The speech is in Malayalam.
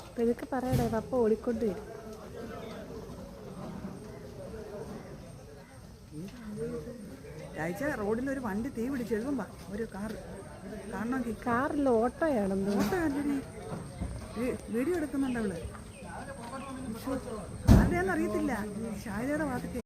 അപ്പൊ ഇതൊക്കെ പറയടേ പപ്പ ഓടിക്കൊണ്ട് വരും. രാഴ്ച റോഡിൽ ഒരു വണ്ടി തീ പിടിച്ച് എഴുതുമ്പോ ഒരു കാർ കാരണം കാറിൽ ഓട്ടോയാണെന്ന് ഓട്ടോ ആന്റണി വീഡിയോ എടുക്കുന്നുണ്ട് അവൾ ആരുടെയാന്ന് അറിയത്തില്ല. ഷാജയുടെ ഭാഗത്തേക്ക്